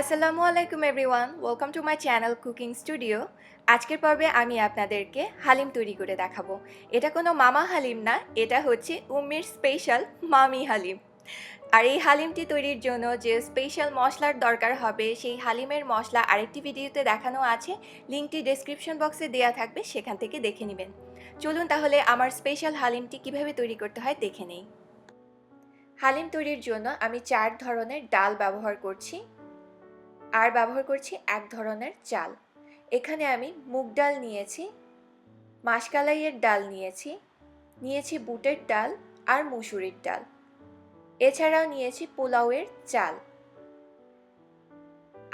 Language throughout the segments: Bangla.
আসসালামু আলাইকুম everyone welcome to my channel cooking studio আজকের পর্বে আমি আপনাদেরকে হালিম তৈরি করে দেখাবো। এটা কোনো মামা হালিম না, এটা হচ্ছে উম্মির স্পেশাল মামি হালিম। আর এই হালিমটি তৈরির জন্য যে স্পেশাল মশলার দরকার হবে, সেই হালিমের মশলা আরেকটি ভিডিওতে দেখানো আছে। লিঙ্কটি ডেসক্রিপশন বক্সে দেওয়া থাকবে, সেখান থেকে দেখে নেবেন। চলুন তাহলে আমার স্পেশাল হালিমটি কীভাবে তৈরি করতে হয় দেখে নেই। হালিম তৈরির জন্য আমি চার ধরনের ডাল ব্যবহার করছি। আর ব্যবহার করছি এক ধরনের চাল। এখানে আমি মুগ ডাল নিয়েছি, মাসকালাইয়ের ডাল নিয়েছি নিয়েছি বুটের ডাল আর মুসুরির ডাল। এছাড়াও নিয়েছি পোলাওয়ের চাল।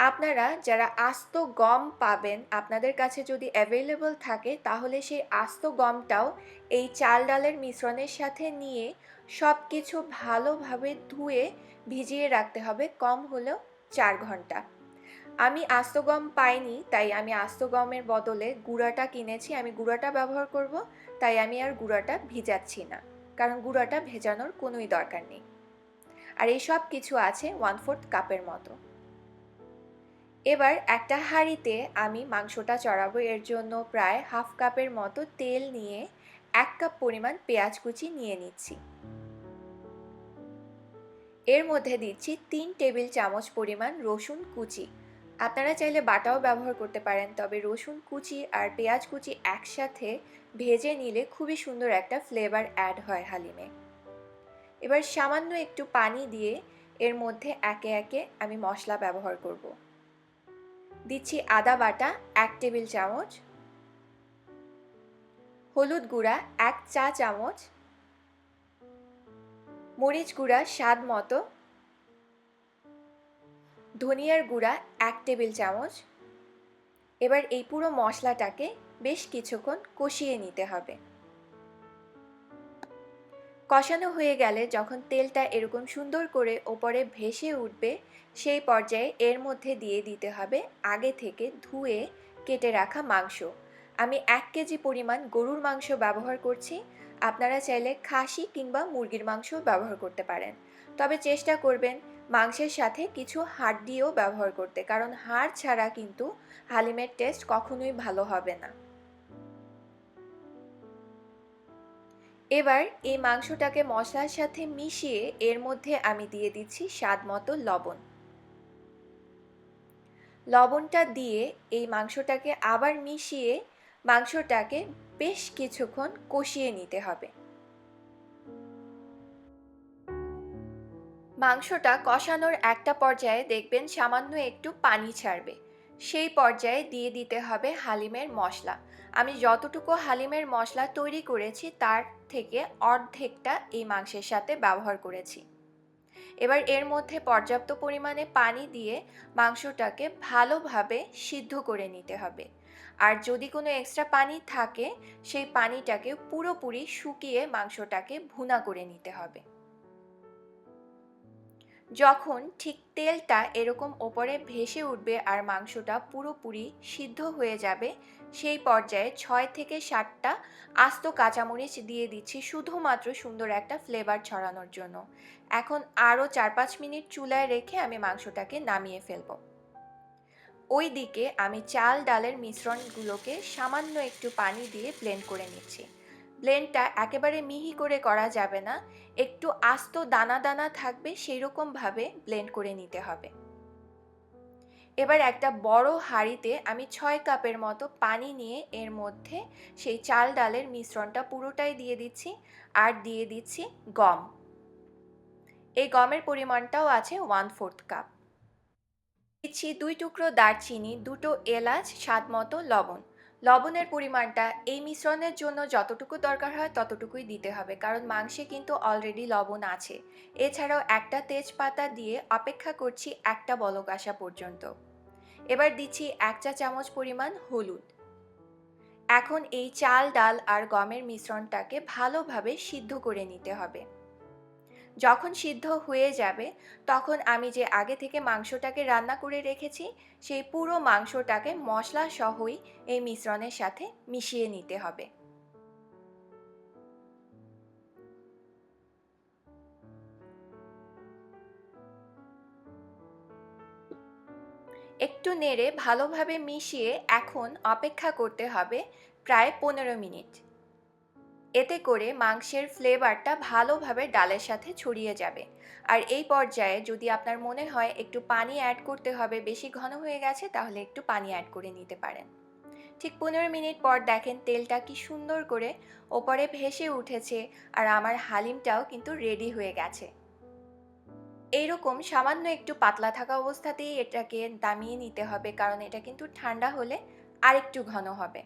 আপনারা যারা আস্ত গম পাবেন, আপনাদের কাছে যদি অ্যাভেলেবল থাকে, তাহলে সেই আস্ত গমটাও এই চাল ডালের মিশ্রণের সাথে নিয়ে সব কিছু ভালোভাবে ধুয়ে ভিজিয়ে রাখতে হবে, কম হলেও চার ঘণ্টা। আমি আস্ত গম পাইনি, তাই আমি আস্ত গমের বদলে গুঁড়াটা কিনেছি। আমি গুঁড়াটা ব্যবহার করব, তাই আমি আর গুঁড়াটা ভিজাচ্ছি না, কারণ গুঁড়াটা ভেজানোর কোনোই দরকার নেই। আর এই সব কিছু আছে ওয়ান ফোর্থ কাপের মতো। এবার একটা হাঁড়িতে আমি মাংসটা চড়াবো। এর জন্য প্রায় হাফ কাপের মতো তেল নিয়ে এক কাপ পরিমাণ পেঁয়াজ কুচি নিয়ে নিচ্ছি। এর মধ্যে দিচ্ছি তিন টেবিল চামচ পরিমাণ রসুন কুচি। আপনারা চাইলে বাটাও ব্যবহার করতে পারেন, তবে রসুন কুচি আর পেঁয়াজ কুচি একসাথে ভেজে নিলে খুবই সুন্দর একটা ফ্লেভার অ্যাড হয় হালিমে। এবার সামান্য একটু পানি দিয়ে এর মধ্যে একে একে আমি মশলা ব্যবহার করব। দিচ্ছি আদা বাটা, এক টেবিল চামচ। হলুদ গুঁড়া, এক চা চামচ। মরিচ গুঁড়া স্বাদ মতো। ধনিয়ার গুঁড়া এক টেবিল চামচ। এবার এই পুরো মশলাটাকে বেশ কিছুক্ষণ কষিয়ে নিতে হবে। কষানো হয়ে গেলে যখন তেলটা এরকম সুন্দর করে ওপরে ভেসে উঠবে, সেই পর্যায়ে এর মধ্যে দিয়ে দিতে হবে আগে থেকে ধুয়ে কেটে রাখা মাংস। আমি এক কেজি পরিমাণ গরুর মাংস ব্যবহার করছি। আপনারা চাইলে খাসি কিংবা মুরগির মাংস ব্যবহার করতে পারেন। তবে চেষ্টা করবেন মাংসের সাথে কিছু হাড্ডিও ব্যবহার করতে, কারণ হাড় ছাড়া কিন্তু হালিমের টেস্ট কখনোই ভালো হবে না। এবার এই মাংসটাকে মশলার সাথে মিশিয়ে এর মধ্যে আমি দিয়ে দিচ্ছি স্বাদ মতো লবণ। লবণটা দিয়ে এই মাংসটাকে আবার মিশিয়ে মাংসটাকে বেশ কিছুক্ষণ কষিয়ে নিতে হবে। মাংসটা কষানোর একটা পর্যায়ে দেখবেন সামান্য একটু পানি ছাড়বে। সেই পর্যায়ে দিয়ে দিতে হবে হালিমের মশলা। আমি যতটুকু হালিমের মশলা তৈরি করেছি, তার থেকে অর্ধেকটা এই মাংসের সাথে ব্যবহার করেছি। এবার এর মধ্যে পর্যাপ্ত পরিমাণে পানি দিয়ে মাংসটাকে ভালোভাবে সিদ্ধ করে নিতে হবে। আর যদি কোনো এক্সট্রা পানি থাকে, সেই পানিটাকে পুরোপুরি শুকিয়ে মাংসটাকে ভুনা করে নিতে হবে। যখন ঠিক তেলটা এরকম ওপরে ভেসে উঠবে আর মাংসটা পুরোপুরি সিদ্ধ হয়ে যাবে, সেই পর্যায়ে ছয় থেকে সাতটা আস্ত কাঁচামরিচ দিয়ে দিচ্ছি শুধুমাত্র সুন্দর একটা ফ্লেভার ছড়ানোর জন্য। এখন আরও চার পাঁচ মিনিট চুলায় রেখে আমি মাংসটাকে নামিয়ে ফেলব। ওই দিকে আমি চাল ডালের মিশ্রণগুলোকে সামান্য একটু পানি দিয়ে ব্লেন্ড করে নিচ্ছি। ব্লেন্ডটা একেবারে মিহি করে করা যাবে না, একটু আস্ত দানা দানা থাকবে সেই রকমভাবে ব্লেন্ড করে নিতে হবে। এবার একটা বড় হাঁড়িতে আমি ছয় কাপের মতো পানি নিয়ে এর মধ্যে সেই চাল ডালের মিশ্রণটা পুরোটাই দিয়ে দিচ্ছি আর দিয়ে দিচ্ছি গম। এই গমের পরিমাণটাও আছে ওয়ান ফোর্থ কাপ দিচ্ছি দুই টুকরো দারচিনি, দুটো এলাচ, স্বাদ মতো লবণ। লবণের পরিমাণটা এই মিশ্রণের জন্য যতটুকু দরকার হয় ততটুকুই দিতে হবে, কারণ মাংসে কিন্তু অলরেডি লবণ আছে। এছাড়াও একটা তেজপাতা দিয়ে অপেক্ষা করছি একটা বলক আসা পর্যন্ত। এবার দিচ্ছি এক চা চামচ পরিমাণ হলুদ। এখন এই চাল, ডাল আর গমের মিশ্রণটাকে ভালোভাবে সিদ্ধ করে নিতে হবে। যখন সিদ্ধ হয়ে যাবে, তখন আমি যে আগে থেকে মাংসটাকে রান্না করে রেখেছি, সেই পুরো মাংসটাকে মশলা সহই এই মিশ্রণের সাথে মিশিয়ে নিতে হবে। একটু নেড়ে ভালোভাবে মিশিয়ে এখন অপেক্ষা করতে হবে প্রায় পনেরো মিনিট। এতে করে মাংসের ফ্লেভারটা ভালোভাবে ডালের সাথে ছড়িয়ে যাবে। আর এই পর্যায়ে যদি আপনার মনে হয় একটু পানি অ্যাড করতে হবে, বেশি ঘন হয়ে গেছে, তাহলে একটু পানি অ্যাড করে নিতে পারেন। ঠিক পনেরো মিনিট পর দেখেন তেলটা কি সুন্দর করে ওপরে ভেসে উঠেছে আর আমার হালিমটাও কিন্তু রেডি হয়ে গেছে। এইরকম সামান্য একটু পাতলা থাকা অবস্থাতেই এটাকে দামিয়ে নিতে হবে, কারণ এটা কিন্তু ঠান্ডা হলে আরেকটু ঘন হবে।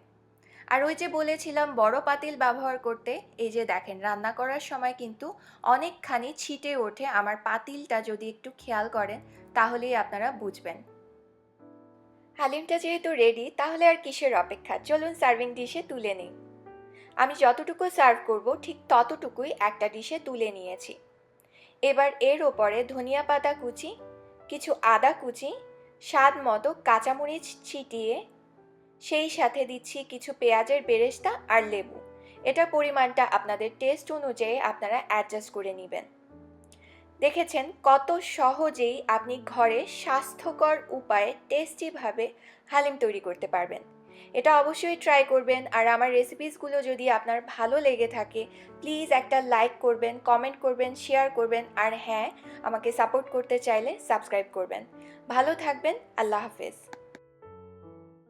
আর ওই যে বলেছিলাম বড় পাতিল ব্যবহার করতে, এই যে দেখেন, রান্না করার সময় কিন্তু অনেকখানি ছিটে ওঠে। আমার পাতিলটা যদি একটু খেয়াল করেন, তাহলেই আপনারা বুঝবেন। হালিমটা যেহেতু রেডি তাহলে আর কিসের অপেক্ষা? চলুন সার্ভিং ডিশে তুলে নিই। আমি যতটুকু সার্ভ করব, ঠিক ততটুকুই একটা ডিশে তুলে নিয়েছি। এবার এর ওপরে ধনিয়া পাতা কুচি, কিছু আদা কুচি, স্বাদ মতো কাঁচামরিচ ছিটিয়ে সেই সাথে দিচ্ছি কিছু পেঁয়াজের বেরেস্তা আর লেবু। এটার পরিমাণটা আপনাদের টেস্ট অনুযায়ী আপনারা অ্যাডজাস্ট করে নেবেন। দেখেছেন কত সহজেই আপনি ঘরে স্বাস্থ্যকর উপায়ে টেস্টিভাবে হালিম তৈরি করতে পারবেন। এটা অবশ্যই ট্রাই করবেন আর আমার রেসিপিসগুলো যদি আপনার ভালো লেগে থাকে প্লিজ একটা লাইক করবেন কমেন্ট করবেন শেয়ার করবেন আর হ্যাঁ আমাকে সাপোর্ট করতে চাইলে সাবস্ক্রাইব করবেন। ভালো থাকবেন, আল্লাহ হাফেজ।